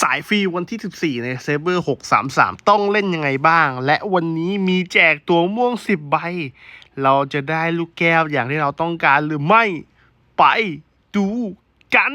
สายฟรีวันที่ 14 ในเซเบอร์633 ต้องเล่นยังไงบ้าง และวันนี้มีแจกตัวม่วง 10 ใบ เราจะได้ลูกแก้วอย่างที่เราต้องการหรือไม่ ไปดูกัน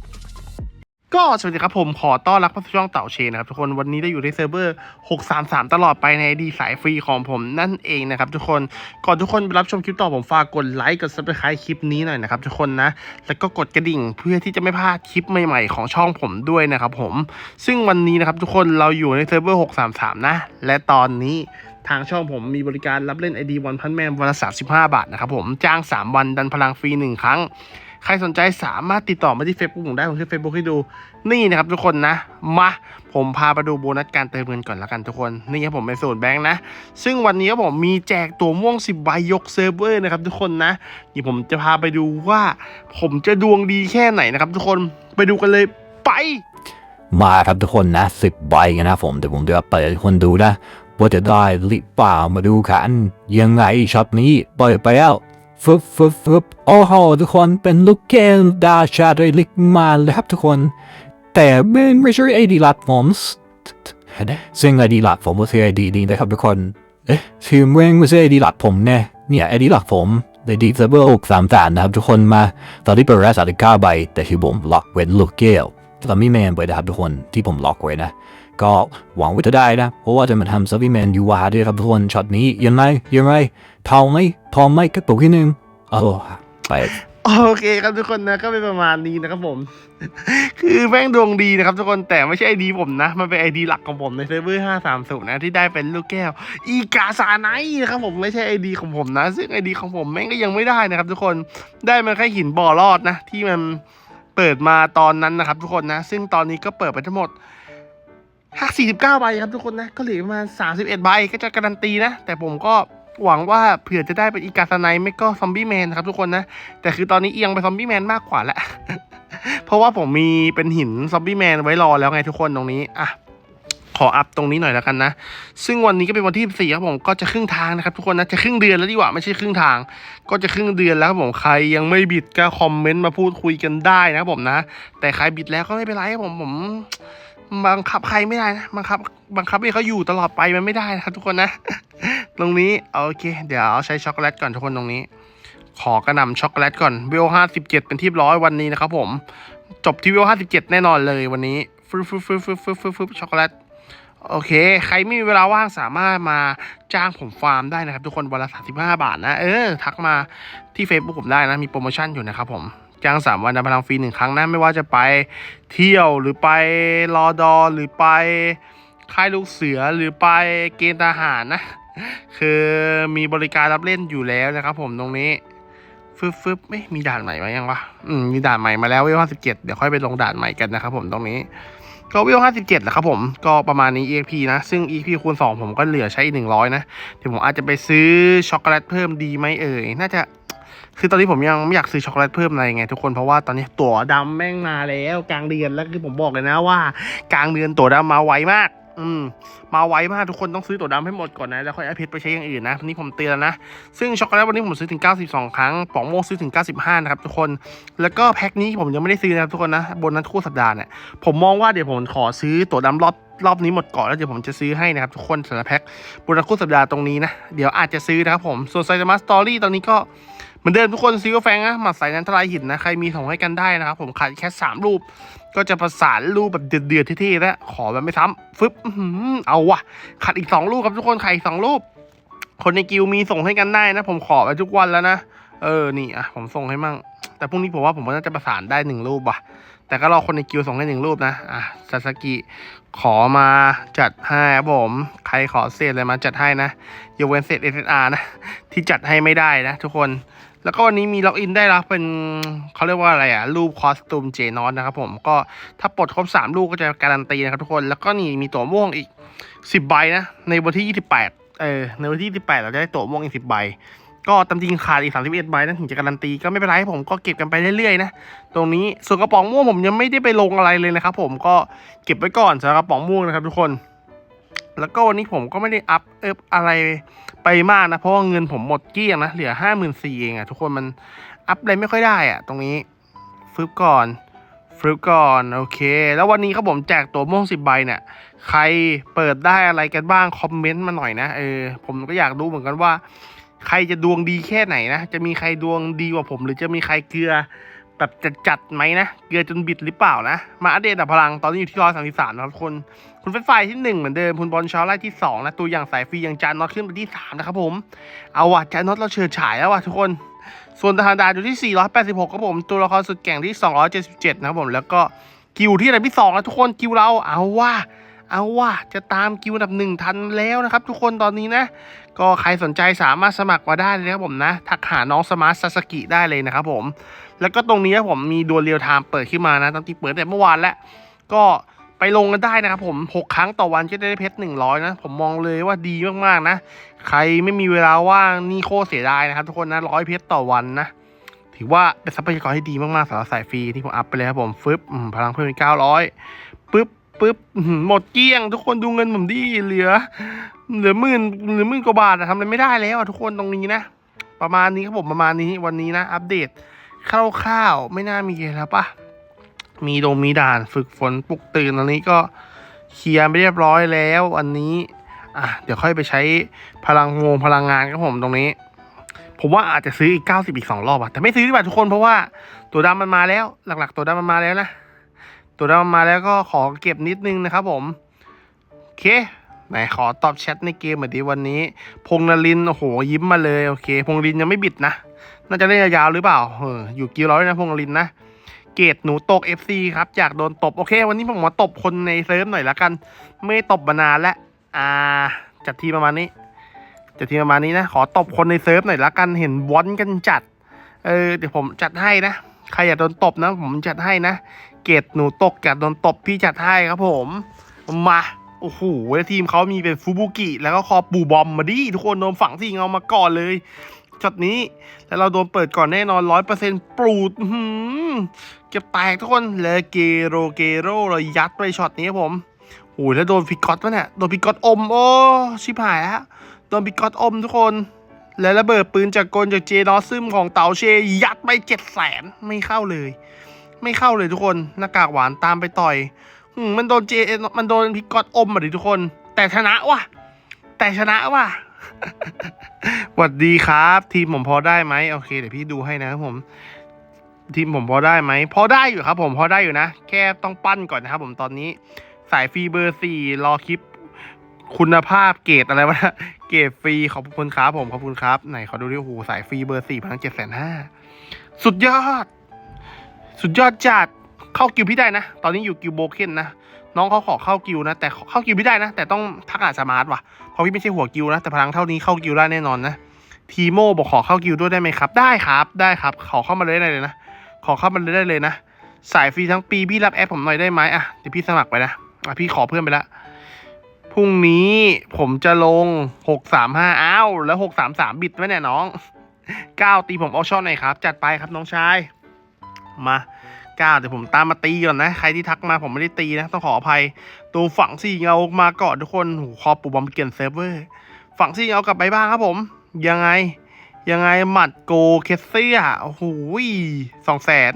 ก็สวัสดีครับผมขอต้อนรับเข้าสู่ช่องเต่าเชนนะครับทุกคนวันนี้ได้อยู่ในเซิร์ฟเวอร์ 633 ตลอดไปในดีสายฟรีของผมนั่นเองนะครับทุกคนก่อนทุกคนไปรับชมคลิปต่อผมฝากกดไลค์กดซับสไครต์คลิปนี้หน่อยนะครับทุกคนนะแล้วก็กดกระดิ่งเพื่อที่จะไม่พลาดคลิปใหม่ๆของช่องผมด้วยนะครับผมซึ่งวันนี้นะครับทุกคนเราอยู่ในเซิร์ฟเวอร์ 633 นะ และตอนนี้ทางช่องผมมีบริการรับเล่น ID วันพันแมนวันละ35 บาทนะครับผมจ้าง 3 วันดันพลังฟรี 1 ครั้ง ใครสนใจสามารถติดต่อมาที่ Facebook ผมได้ผมขึ้น Facebook ให้ดูนี่นะครับทุกคนนะมาผมพาไปดูโบนัสการเติมเงินก่อนละกันทุกคนนี่ครับผมเป็นสูตรแบงค์นะ ซึ่งวันนี้ครับผมมีแจกตัวม่วง 10 ใบยกเซิร์ฟเวอร์นะครับทุกคนนะเดี๋ยวผมจะพาไปดูว่า ผมจะดวงดีแค่ไหนนะครับทุกคนไปดูกันเลยไปมาครับทุกคนนะสิบใบกันนะผมเดี๋ยวผมจะเปิดให้คนดูนะว่าจะได้หรือเปล่ามาดูกันยังไงช็อตนี้เปิดไปแล้ว ฟึบฟึบฟึบโอ้โหทุกคนเป็นลูกเกมดาชาด้วยลิกมาเลยครับทุกคน แต่ไม่ไม่ใช่ไอดีหลักผมซึ่งไอดีหลักผมก็คือไอดีนี้นะครับทุกคนเอ๊ะชื่อเม่งไม่ใช่ไอดีหลักผมแน่เนี่ยไอดีหลักผมไอดีเซิร์ฟเวอร์หกสามสามนะครับทุกคนมาตอนนี้เปิดแรกสามสิบเก้าใบแต่ชื่อผมล็อกเว้นลูกเกลซัมมี่แมนไปนะครับทุกคนที่ผมล็อกไว้นะ ก็หวังว่าจะได้นะ เพราะว่าจะมาทำซัมมี่แมนยูวาด้วยครับทุกคนช็อตนี้ยังไงยังไงทองไหมทองไหมก็ตกที่หนึ่งโอ้ไปโอเคครับทุกคนนะก็เป็นประมาณนี้นะครับผม คือแม่งดวงดีนะครับทุกคนแต่ไม่ใช่ไอดีผมนะ มันเป็นไอดีหลักของผมในเซิร์ฟเวอร์530นะที่ได้เป็นลูกแก้ว อีกาซาไนนะครับผมไม่ใช่ไอดีของผมนะ ซึ่งไอดีของผมแม่งก็ยังไม่ได้นะครับ ทุกคนได้มาแค่หินบ่อรอดนะ ที่มันเปิดมาตอนนั้นนะครับ ทุกคนนะ ซึ่งตอนนี้ก็เปิดไปทั้งหมด ห้าสี่สิบเก้าใบครับทุกคนนะ ก็เหลือประมาณสามสิบเอ็ดใบก็จะการันตีนะ แต่ผมก็หวังว่าเผื่อจะได้เป็นอีกาซาไนไม่ก็ซอมบี้แมนนะครับทุกคนนะ แต่คือตอนนี้เอียงไปซอมบี้แมนมากกว่าแหละ เพราะว่าผมมีเป็นหินซอมบี้แมนไว้รอแล้วไงทุกคนตรงนี้อะขออัพตรงนี้หน่อยแล้วกันนะ ซึ่งวันนี้ก็เป็นวันที่สี่ครับผม ก็จะครึ่งทางนะครับทุกคนนะ จะครึ่งเดือนแล้วดีกว่า ไม่ใช่ครึ่งทาง ก็จะครึ่งเดือนแล้วครับผม ใครยังไม่บิดก็คอมเมนต์มาพูดคุยกันได้นะครับผมนะ แต่ใครบิดแล้วก็ไม่เป็นไรครับผม ผม บังคับใครไม่ได้นะบังคับบังคับให้เขาอยู่ตลอดไปมันไม่ได้นะครับทุกคนนะ ตรงนี้โอเค เดี๋ยวเอาใช้ช็อกโกแลตก่อนทุกคนตรงนี้ ขอกระนำช็อกโกแลตก่อนเวห้าสิบเจ็ดเป็นที่ร้อยวันนี้นะครับผม จบที่เวห้าสิบเจ็ดแน่นอนเลยวันนี้ฟึบฟึบฟึบฟึบฟึบฟึบฟึบช็อกโกแลตโอเค ใครไม่มีเวลาว่างสามารถมาจ้างผมฟาร์มได้นะครับ ทุกคนวันละสามสิบห้าบาทนะ เออ ทักมาที่ Facebook ผมได้นะ มีโปรโมชั่นอยู่นะครับผม จ้างสามวันดับพลังฟรีหนึ่งครั้งนะไม่ว่าจะไปเที่ยวหรือไปรอดอหรือไปค่ายลูกเสือหรือไปเกณฑ์ทหารนะ คือมีบริการรับเล่นอยู่แล้วนะครับผมตรงนี้ฟึบฟึบไม่มีด่านใหม่มายังวะอืมมีด่านใหม่มาแล้วเวลห้าสิบเจ็ดเดี๋ยวค่อยไปลงด่านใหม่กันนะครับผมตรงนี้ก็เวลห้าสิบเจ็ดแหละครับผม ก็ประมาณนี้ EXP นะ ซึ่ง EXP คูณสองผมก็เหลือใช้หนึ่งร้อยนะ เดี๋ยวผมอาจจะไปซื้อช็อกโกแลตเพิ่มดีไหมเอ่ย น่าจะ คือตอนนี้ผมยังไม่อยากซื้อช็อกโกแลตเพิ่มอะไรไงทุกคนเพราะว่าตอนนี้ตั๋วดำแม่งมาแล้วกลางเดือนแล้วคือผมบอกเลยนะว่า กลางเดือนตั๋วดำมาไวมาก อืม มาไวมากทุกคนต้องซื้อตั๋วดำให้หมดก่อนนะแล้วค่อยเอาเพชรไปใช้อย่างอื่นนะนี่ผมเตือนนะซึ่งช็อกโกแลตวันนี้ผมซื้อถึง 92 ครั้งป๋องโมกซื้อถึง 95 นะครับทุกคนแล้วก็แพ็คนี้ผมยังไม่ได้ซื้อนะครับทุกคนนะบนัสคู่สัปดาห์เนี่ยผมมองว่าเดี๋ยวผมขอซื้อตั๋วดำรอบรอบนี้หมดก่อนแล้วเดี๋ยวผมจะซื้อให้นะครับทุกคนสำหรับแพ็คบนัสคู่สัปดาห์ตรงนี้นะ เดี๋ยวอาจจะซื้อนะครับผมส่วนไซตามาสตอรี่ตอนนี้ก็ เหมือนเดิมทุกคนซีก็แฟงนะหมัดสายนั้นทลายหินนะ ใครมีส่งให้กันได้นะครับ ผมขาดแค่3รูป ก็จะประสานรูปแบบเดือดๆเท่ๆแล้วขอแบบไม่ซ้ำฟึบอื้อหือเอาวะขาดอีก2รูปครับทุกคนขาดอีก2รูป คนในกิลมีส่งให้กันได้นะ ผมขอไปทุกวันแล้วนะเออนี่อะผมส่งให้มั่ง แต่พรุ่งนี้ผมว่าผมก็น่าจะประสานได้หนึ่งรูปว่ะแต่ก็รอคนในกิลส่งให้หนึ่งรูปนะอะซาสกิขอมาจัดให้ครับผม ใครขอเศษอะไรมาจัดให้นะยกเว้นเศษ SSR นะ ที่จัดให้ไม่ได้นะทุกคน แล้วก็วันนี้มีล็อกอินได้รับเป็นเขาเรียกว่าอะไรอะรูปคอสตูมเจนอนนะครับผมก็ถ้าปลดครบสามลูกก็จะการันตีนะครับทุกคนแล้วก็นี่มีตัวม่วงอีกสิบใบนะ ในวันที่ยี่สิบแปดเออในวันที่18เราจะได้ตั๋วม่วงอีก 10 ใบ ก็ตามจริงขาดอีก 31 ใบนั่นถึงจะการันตีก็ไม่เป็นไรผมก็เก็บกันไปเรื่อยๆนะตรงนี้ส่วนกระป๋องม่วงผมยังไม่ได้ไปลงอะไรเลยนะครับผมก็เก็บไว้ก่อนสำหรับกระป๋องม่วงนะครับทุกคน แล้วก็วันนี้ผมก็ไม่ได้อัพเอฟอะไรไปมากนะ เพราะว่าเงินผมหมดเกลี้ยงนะ เหลือห้าหมื่นสี่เองอะทุกคนมันอัพอะไรไม่ค่อยได้อะตรงนี้ฟึบก่อนฟึบก่อนโอเค แล้ววันนี้ครับผมแจกตัวม่วงสิบใบเนี่ย ใครเปิดได้อะไรกันบ้างคอมเมนต์มาหน่อยนะเออผมก็อยากรู้เหมือนกันว่า ใครจะดวงดีแค่ไหนนะ จะมีใครดวงดีกว่าผม หรือจะมีใครเกลือ แบบจัดจัดๆไหมนะ เกลือจนบิดหรือเปล่านะ มาอัปเดตดับพลังตอนนี้อยู่ที่ร้อยสามสิบสามนะครับทุกคนคุณเฟรนช์ไฟที่หนึ่งเหมือนเดิมคุณบอลชาวไล่ที่สองนะ ตัวอย่างสายฟรีอย่างจานน็อตขึ้นไปที่สามนะครับผม เอาว่ะจานน็อตเราเชิดฉายแล้วว่ะทุกคน ส่วนทหารดาอยู่ที่ 486ครับผม ตัวละครสุดแก่งที่ 277 นะครับผม แล้วก็กิวที่อันดับที่สองแล้วทุกคน กิวเรา เอาว่ะเอาว่ะจะตามกิวอันดับหนึ่งทันแล้วนะครับทุกคนตอนนี้นะ ก็ใครสนใจสามารถสมัครมาได้เลยครับผมนะ ทักหาน้องสมาร์ทซาสกิได้เลยนะครับผม แล้วก็ตรงนี้ครับผมมีดวลเรียลไทม์เปิดขึ้นมานะตั้งแต่เปิดแต่เมื่อวานแล้วก็ไปลงกันได้นะครับผม6ครั้งต่อวันก็ได้เพชร100 นะ ผมมองเลยว่าดีมากๆนะ ใครไม่มีเวลาว่างนี่โคตรเสียดายนะครับทุกคนนะร้อยเพชรต่อวันนะ ถือว่าเป็นทรัพยากรที่ดีมากๆสำหรับสายฟรีที่ผมอัพไปเลยครับผมฟึบพลังเพิ่มเป็น900ปึ๊บปึ๊บหมดเกลี้ยง ทุกคนดูเงินผมดิเหลือ เหลือหมื่นเหลือหมื่นกว่าบาทอะทำอะไรไม่ได้แล้วทุกคนตรงนี้นะ ประมาณนี้ครับผมประมาณนี้วันนี้นะ อัปเดต คร่าวๆไม่น่ามีอะไรแล้วปะมีโดมีด่านฝึกฝนปลุกตื่นตอนนี้ก็เคลียร์ไปเรียบร้อยแล้วอันนี้อะเดี๋ยวค่อยไปใช้พลังงงพลังงานครับผมตรงนี้ ผมว่าอาจจะซื้ออีก 90 อีก2รอบอะแต่ไม่ซื้อดีกว่าทุกคนเพราะว่าตัวดำมันมาแล้ว หลักๆ ตัวดำมันมาแล้วนะ ตัวดำมันมาแล้วก็ขอเก็บนิดนึงนะครับผม โอเคไหนขอตอบแชทในเกมเหน่อยดิวันนี้ พงนลินโอ้โหยิ้มมาเลยโอเค พงนลินยังไม่บิดนะ น่าจะเล่นยาวๆหรือเปล่าเอออยู่กิวร้อยนะพงลินนะ เกตหนูตก FC ครับอยากโดนตบ โอเค วันนี้ผมมาตบคนในเซิร์ฟหน่อยละกัน ไม่ตบมานานแล้วอ่าจัดทีประมาณนี้จัดทีประมาณนี้นะ ขอตบคนในเซิร์ฟหน่อยละกันเห็นวอนกันจัดเออเดี๋ยวผมจัดให้นะใครอยากโดนตบนะ ผมจัดให้นะ เกตหนูตกอยากโดนตบพี่จัดให้ครับผมมาโอ้โหทีมเขามีเป็นฟูบุกิ แล้วก็คอปูบอมมาดิ ทุกคนโดนฝังที่เงามาก่อนเลย ช็อตนี้ แล้วเราโดนเปิดก่อนแน่นอนร้อยเปอร์เซ็นต์ปลูดเก็บแตกทุกคนเลเกโรเกโรเรายัดไปช็อตนี้ครับผมโอ้ยแล้วโดนพิกอตวะเนี่ยโดนพิกอตอมโอ้ชิบหายแล้วโดนพิกอตอมทุกคนแล้วระเบิดปืนจากกลจากเจนอซึมของเต๋าเชยัดไปเจ็ดแสนไม่เข้าเลย ไม่เข้าเลยทุกคนหน้ากากหวานตามไปต่อยมมันโดนเจมันโดนพิกอตอมมาดิทุกคน แต่ชนะว่ะแต่ชนะว่ะ สวัสดีครับ ทีมผมพอได้ไหมโอเคเดี๋ยวพี่ดูให้นะครับผม ทีมผมพอได้ไหมพอได้อยู่ครับ ผมพอได้อยู่นะแค่ต้องปั้นก่อนนะครับ ผมตอนนี้ สายฟรีเบอร์สี่รอคลิป คุณภาพเกรดอะไรวะเกรดฟรีขอบคุณครับผมขอบคุณครับไหนขอดูดิโอ้โหสายฟรีเบอร์สี่พันเจ็ดแสนห้าสุดยอด สุดยอดจัดเข้ากิวพี่ได้นะ ตอนนี้อยู่กิวโบเคนนะ น้องเขาขอเข้ากิวนะ แต่เข้ากิวพี่ได้นะ แต่ต้องทักหาสมาร์ทว่ะเพราะพี่ไม่ใช่หัวกิวนะ แต่พลังเท่านี้เข้ากิวได้แน่นอนนะทีโมบอกขอเข้ากิวด้วยได้ไหมครับ ได้ครับได้ครับ ขอเข้ามาเลยได้เลยนะ ขอเข้ามาเลยได้เลยนะ สายฟรีทั้งปีพี่รับแอปผมหน่อยได้ไหมอะเดี๋ยวพี่สมัครไปนะอะพี่ขอเพื่อนไปละพรุ่งนี้ผมจะลงหกสามห้าอ้าวแล้วหกสามสามบิดไหมเนี่ยน้องเก้าตีผมเอาช่อหน่อยครับ จัดไปครับน้องชายมา เก้าเดี๋ยวผมตามมาตีก่อนนะ ใครที่ทักมาผมไม่ได้ตีนะ ต้องขออภัย ตัวฝังสี่เงามาก่อนทุกคนโหคอปูบอมเกียนเซิร์ฟเวอร์ ฝังสี่เงากลับไปบ้างครับผม ยังไง ยังไงหมัดโกเคสเซียโอ้โหสองแสน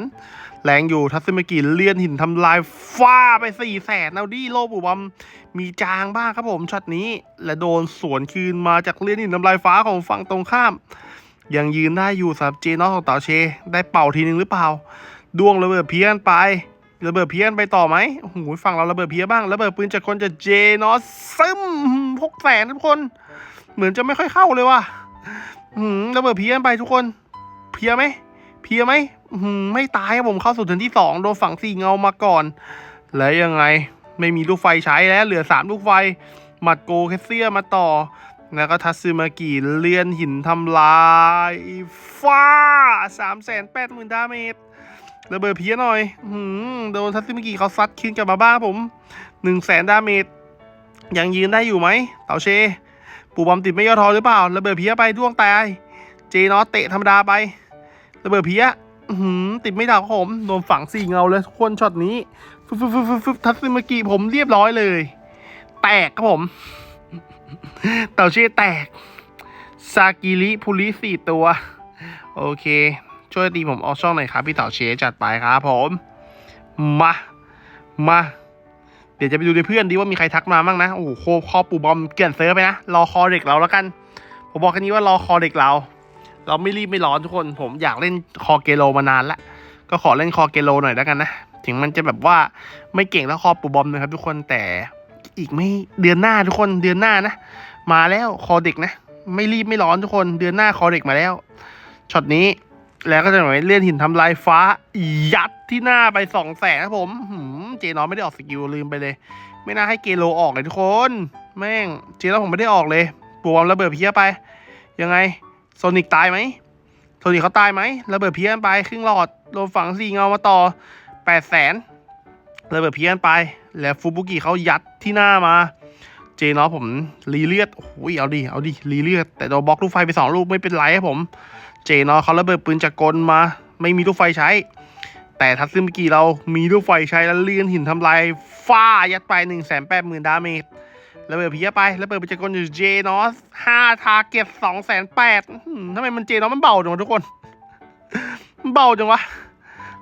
แรงอยู่ทัศมิกิเลียนหินทำลายฟ้าไปสี่แสนเอาดิโลปูบอมมีจางบ้างครับผมช็อตนี้ และโดนสวนคืนมาจากเลียนหินทำลายฟ้าของฝั่งตรงข้าม ยังยืนได้อยู่สำหรับเจนอของเต่าเช ได้เป่าทีนึงหรือเปล่า ดวงระเบิดเพี้ยนไประเบิดเพี้ยนไปต่อไหมโอ้โหฝั่งเราระเบิดเพี้ยบ้างระเบิดปืนจากคนจากเจนอสซึมหกแสนทุกคน เหมือนจะไม่ค่อยเข้าเลยว่ะหืมระเบิดเพี้ยนไปทุกคน เพี้ยไหมเพี้ยไหมหืมไม่ตายครับผมเข้าสู่เทินที่สองโดนฝั่งสี่เงามาก่อน แล้วยังไงไม่มีลูกไฟใช้แล้ว เหลือสามลูกไฟหมัดโกแคสเซียมาต่อ แล้วก็ทัตซึมากิเลียนหินทำลายฟ้าสามแสนแปดหมื่นดาเมจ ระเบิดเพี้ยหน่อยหืโดนทัตซึมิกิเขาซัดคืนกลับมาบ้านผมหนึ่งแสนดาเมจยังยืนได้อยู่ไหมเต่าเช ปู่บอมติดไม่ย่อท้อหรือเปล่า ระเบิดเพี้ยไปด้วงตาย เจนอสเตะธรรมดาไป ระเบิดเพี้ยหือติดไม่ดักครับผมโดนฝังสี่เงาเลยทุกคนช็อตนี้ฟึบฟึบฟึบฟึบฟึบทัศนมกิผมเรียบร้อยเลย แตกครับผม เต่าเชแตกซากิริพูริสี่ตัว โอเค ช่วยตีผมออกช่องหน่อยครับ พี่เต่าเชจัดไปครับผมมามาเดี๋ยวจะไปดูในเพื่อนดีว่ามีใครทักมาบ้างนะ โอ้โหคอปูบอมเกลี่ยนเซิร์ฟไปนะ รอคอเด็กเราแล้วกัน ผมบอกแค่นี้ว่ารอคอเด็กเรา เราไม่รีบไม่ร้อนทุกคน ผมอยากเล่นคอเกโลมานานละก็ขอเล่นคอเกโลหน่อยแล้วกันนะ ถึงมันจะแบบว่าไม่เก่งเท่าคอปูบอมนะครับทุกคน แต่อีกไม่เดือนหน้าทุกคนเดือนหน้านะ มาแล้วคอเด็กนะ ไม่รีบไม่ร้อนทุกคน เดือนหน้าคอเด็กมาแล้ว ช็อตนี้ แล้วก็จะหน่อยเลื่อนหินทำลายฟ้า ยัดที่หน้าไปสองแสนครับผมหืมเจนอสไม่ได้ออกสกิลลืมไปเลย ไม่น่าให้เกโลออกเลยทุกคน แม่งเจนอสผมไม่ได้ออกเลยปวมระเบิดเพี้ยไป ยังไงโซนิกตายไหมโซนิกเขาตายไหมระเบิดเพี้ยนไปครึ่งหลอดโดนฝังสี่เงามาต่อแปดแสนระเบิดเพี้ยนไป แล้วฟูบุกิเขายัดที่หน้ามาเจนอสผมรีเลือดโอ้ยเอาดิเอาดิรีเลือดแต่โดนบล็อกลูกไฟไปสองลูกไม่เป็นไรครับผม เจนอเขาระเบิดปืนจากกลมา ไม่มีลูกไฟใช้ แต่ทัตซึมิกิเรามีลูกไฟใช้แล้วเลื่อนหินทำลายฟ้ายัดไปหนึ่งแสนแปดหมื่นดาเมจระเบิดพียไประเบิดปืนจากกลอยู่เจนอสห้าทาร์เก็ตสองแสนแปดทำไมมันเจนอสมันเบาจังวะทุกคน เบาจังวะ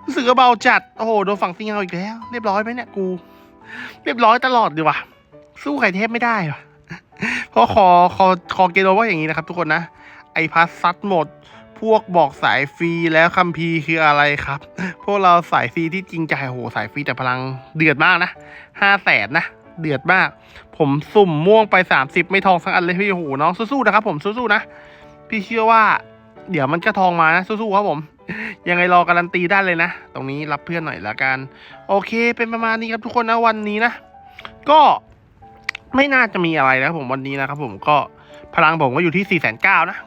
รู้สึกว่าเบาจัด โอ้โห โดนฝั่งซิงเอาอีกแล้ว เรียบร้อยไหมเนี่ยกู เรียบร้อยตลอดดีว่ะ สู้ไข่เทพไม่ได้ว่ะเพราะคอคอคอเกโรว่าอย่างนี้นะครับทุกคนนะ ไอพัสซัดหมด พวกบอกสายฟรีแล้วคัมภีร์คืออะไรครับ พวกเราสายฟรีที่จริงใจโหสายฟรีแต่พลังเดือดมากนะห้าแสนนะ เดือดมาก ผมสุ่มม่วงไปสามสิบไม่ทองสักอันเลยพี่โหน้องสู้ๆนะครับ ผมสู้ๆนะ พี่เชื่อว่า เดี๋ยวมันก็ทองมานะสู้ๆครับผม ยังไงรอการันตีได้เลยนะ ตรงนี้รับเพื่อนหน่อยละกัน โอเค เป็นประมาณนี้ครับทุกคนนะวันนี้นะ ก็ไม่น่าจะมีอะไรนะครับผมวันนี้นะครับผมก็พลังผมก็อยู่ที่4ี่แสนเก้านะ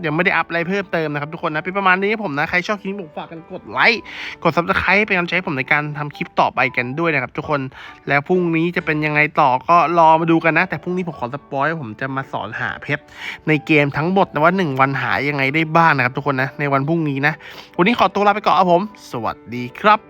เดี๋ยวไม่ได้อัพอะไรเพิ่มเติมนะครับทุกคนนะเป็นประมาณนี้ครับผมนะ ใครชอบคลิปนี้ผมฝากกันกดไลค์กดซับสไครป์เป็นกำลังใจผมในการทำคลิปต่อไปกันด้วยนะครับ ทุกคนแล้วพรุ่งนี้จะเป็นยังไงต่อก็รอมาดูกันนะ แต่พรุ่งนี้ผมขอสปอยผมจะมาสอนหาเพชรในเกมทั้งหมดนะว่า 1 วันหายังไงได้บ้างนะครับ ทุกคนนะในวันพรุ่งนี้นะ วันนี้ขอตัวลาไปก่อนครับผม สวัสดีครับ